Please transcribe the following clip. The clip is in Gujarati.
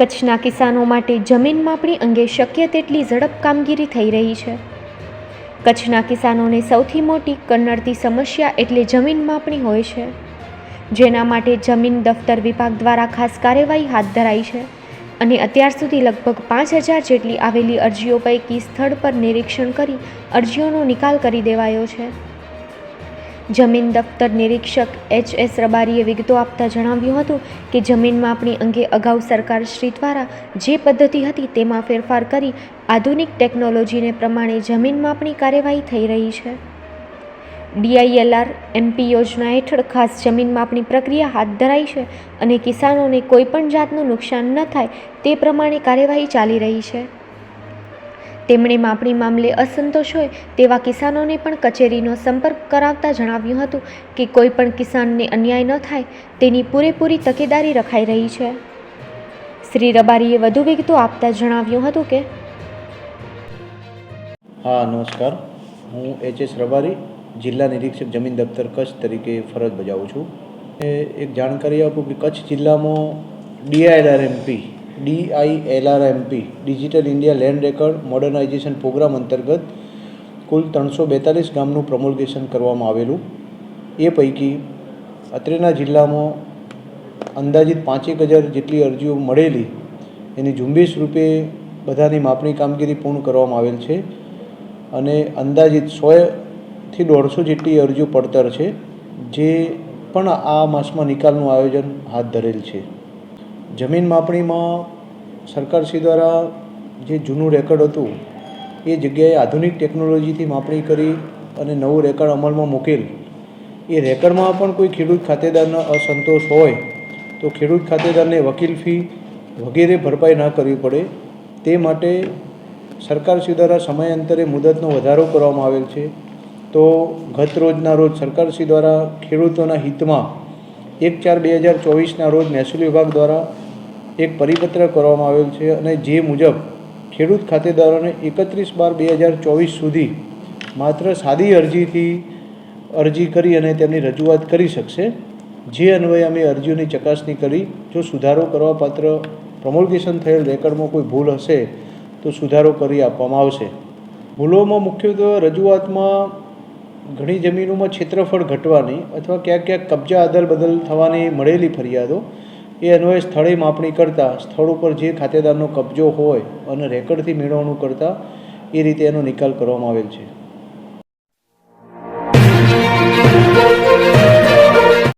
કચ્છના કિસાનો માટે જમીન માપણી અંગે શક્ય તેટલી ઝડપ કામગીરી થઈ રહી છે. કચ્છના કિસાનોને સૌથી મોટી કન્નડતી સમસ્યા એટલે જમીન માપણી હોય છે. જેના માટે જમીન દફતર વિભાગ દ્વારા ખાસ કાર્યવાહી હાથ ધરાઈ છે અને અત્યાર સુધી લગભગ પાંચ હજાર જેટલી આવેલી અરજીઓ પૈકી સ્થળ પર નિરીક્ષણ કરી અરજીઓનો નિકાલ કરી દેવાયો છે. જમીન દફતર નિરીક્ષક એચ એસ રબારીએ વિગતો આપતા જણાવ્યું હતું કે જમીન માપણી અંગે અગાઉ સરકાર શ્રી દ્વારા જે પદ્ધતિ હતી તેમાં ફેરફાર કરી આધુનિક ટેકનોલોજીને પ્રમાણે જમીન માપણી કાર્યવાહી થઈ રહી છે. ડીઆઈએલઆર, એમપી યોજના હેઠળ ખાસ જમીન માપણી પ્રક્રિયા હાથ ધરાઈ છે અને કિસાનોને કોઈપણ જાતનું નુકસાન ન થાય તે પ્રમાણે કાર્યવાહી ચાલી રહી છે. તેમણે માપણી મામલે અસંતોષ હોય તેવા કિસાનોને પણ કચેરીનો સંપર્ક કરાવતા જણાવ્યું હતું કે કોઈ પણ કિસાનને અન્યાય ન થાય, તેની પૂરેપૂરી તકેદારી રખાઈ રહી છે. શ્રી રબારીએ વધુ વિગતો આપતા જણાવ્યું હતું કે હા, નમસ્કાર. હું એચ એસ રબારી, જિલ્લા નિરીક્ષક જમીન દફતર કચ્છ તરીકે ફરજ બજાવું છું. એક જાણકારી આપું કે કચ્છ જિલ્લામાં DIRMP DILRMP digital India land record modernisation programme અંતર્ગત કુલ ત્રણસો બેતાલીસ ગામનું પ્રમોલ્ગેશન કરવામાં આવેલું. એ પૈકી અત્રેના જિલ્લામાં અંદાજિત પાંચેક હજાર જેટલી અરજીઓ મળેલી. એની ઝુંબેશ રૂપે બધાની માપણી કામગીરી પૂર્ણ કરવામાં આવેલ છે અને અંદાજિત સોથી દોઢસો જેટલી અરજીઓ પડતર છે, જે પણ આ માસમાં નિકાલનું આયોજન હાથ ધરેલ છે. જમીન માપણીમાં સરકારશ્રી દ્વારા જે જૂનું રેકર્ડ હતું, એ જગ્યાએ આધુનિક ટેકનોલોજીથી માપણી કરી અને નવું રેકર્ડ અમલમાં મૂકેલ. એ રેકર્ડમાં પણ કોઈ ખેડૂત ખાતેદારનો અસંતોષ હોય, તો ખેડૂત ખાતેદારને વકીલ ફી વગેરે ભરપાઈ ના કરવી પડે. તે માટે સરકારશ્રી દ્વારા સમયાંતરે મુદતનો વધારો કરવામાં આવેલ છે. તો ગત રોજના રોજ સરકારશ્રી દ્વારા ખેડૂતોના હિતમાં એક ચાર બે હજાર ચોવીસના રોજ મહેસૂલ વિભાગ દ્વારા એક પરિપત્ર કરવામાં આવેલ છે અને જે મુજબ ખેડૂત ખાતેદારોને એકત્રીસ બાર બે હજાર ચોવીસ સુધી માત્ર સાદી અરજીથી અરજી કરી અને તેમની રજૂઆત કરી શકશે. જે અન્વયે અમે અરજીઓની ચકાસણી કરી. જો સુધારો કરવા પાત્ર થયેલ રેકર્ડમાં કોઈ ભૂલ હશે તો સુધારો કરી આપવામાં આવશે. ભૂલોમાં મુખ્યત્વે રજૂઆતમાં ઘણી જમીનોમાં ક્ષેત્રફળ ઘટવાની અથવા ક્યાંક ક્યાંક કબજા અદલ બદલ થવાની મળેલી ફરિયાદો એ અન્વયે સ્થળે માપણી કરતાં, સ્થળ ઉપર જે ખાતેદારનો કબજો હોય અને રેકર્ડથી મેળવવાનું કરતાં એ રીતે એનો નિકાલ કરવામાં આવેલ છે.